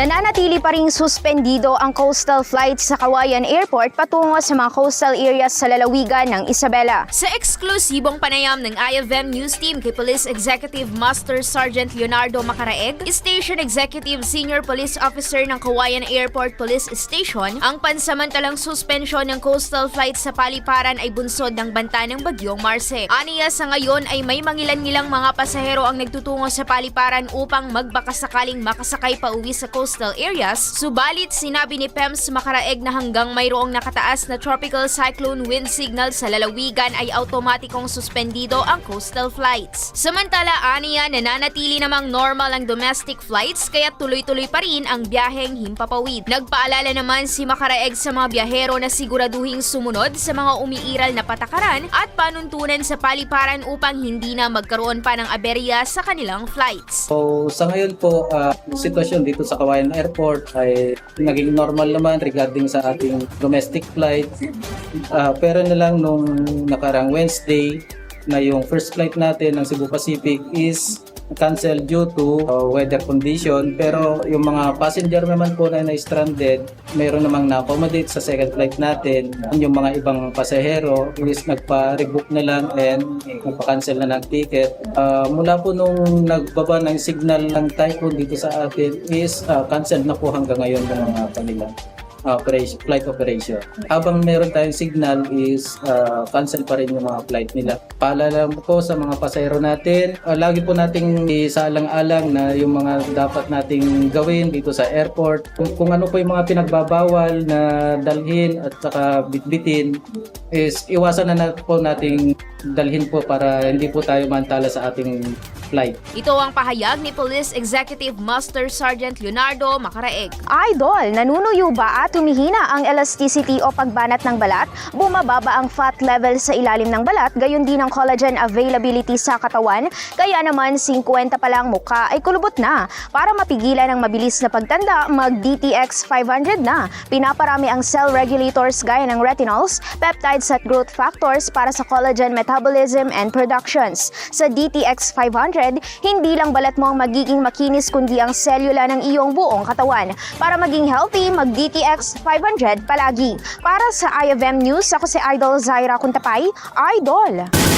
Nananatili pa ring suspendido ang coastal flights sa Kawayan Airport patungo sa mga coastal areas sa lalawigan ng Isabela. Sa eksklusibong panayam ng IFM News Team kay Police Executive Master Sergeant Leonardo Macaraeg, Station Executive Senior Police Officer ng Kawayan Airport Police Station, ang pansamantalang suspensyon ng coastal flights sa paliparan ay bunsod ng banta ng bagyong Marse. Aniya sa ngayon ay may mangilan-ngilang mga pasahero ang nagtutungo sa paliparan upang magbakasakaling makasakay pa uwi sa coastal areas, subalit sinabi ni PEMS Macaraeg na hanggang mayroong nakataas na tropical cyclone wind signal sa lalawigan ay automatikong suspendido ang coastal flights. Samantala, aniya nananatili namang normal ang domestic flights kaya tuloy-tuloy pa rin ang biyaheng himpapawid. Nagpaalala naman si Macaraeg sa mga biyahero na siguraduhing sumunod sa mga umiiral na patakaran at panuntunan sa paliparan upang hindi na magkaroon pa ng aberya sa kanilang flights. So sa ngayon po, yung sitwasyon dito sa Kawayan Airport ay naging normal naman regarding sa ating domestic flight. Ah, pero na lang nung nakarang Wednesday na yung first flight natin ng Cebu Pacific is cancel due to uh, weather condition. Pero yung mga passenger naman po na na-stranded mayroon namang na-accommodate sa second flight natin. Yung mga ibang pasahero is nagpa-rebook na lang and nagpa-cancel na ng ticket. Ah, mula po nung nagbaba ng signal ng typhoon dito sa atin is uh, cancel na po hanggang ngayon ng mga kanilang uh, operation, flight operation. Habang meron tayong signal is uh, cancel pa rin yung mga flight nila. Paalala po sa mga pasahero natin, uh, lagi po nating isaalang-alang na yung mga dapat nating gawin dito sa airport. Kung, kung ano po yung mga pinagbabawal na dalhin at saka bitbitin is iwasan na, na po nating dalhin po para hindi po tayo mantala sa ating flight. Ito ang pahayag ni Police Executive Master Sergeant Leonardo Macaraeg. Idol, nanunuyo ba at humihina ang elasticity o pagbanat ng balat? Bumababa ang fat level sa ilalim ng balat, gayon din ang collagen availability sa katawan, kaya naman 50 pa lang mukha ay kulubot na. Para mapigilan ang mabilis na pagtanda, mag DTX 500 na. Pinaparami ang cell regulators gaya ng retinols, peptides at growth factors para sa collagen metabolism and productions. Sa DTX 500, hindi lang balat mo ang magiging makinis kundi ang selula ng iyong buong katawan. Para maging healthy, mag DTX 500 palagi. Para sa IFM News, ako si Idol Zaira Kuntapay, Idol!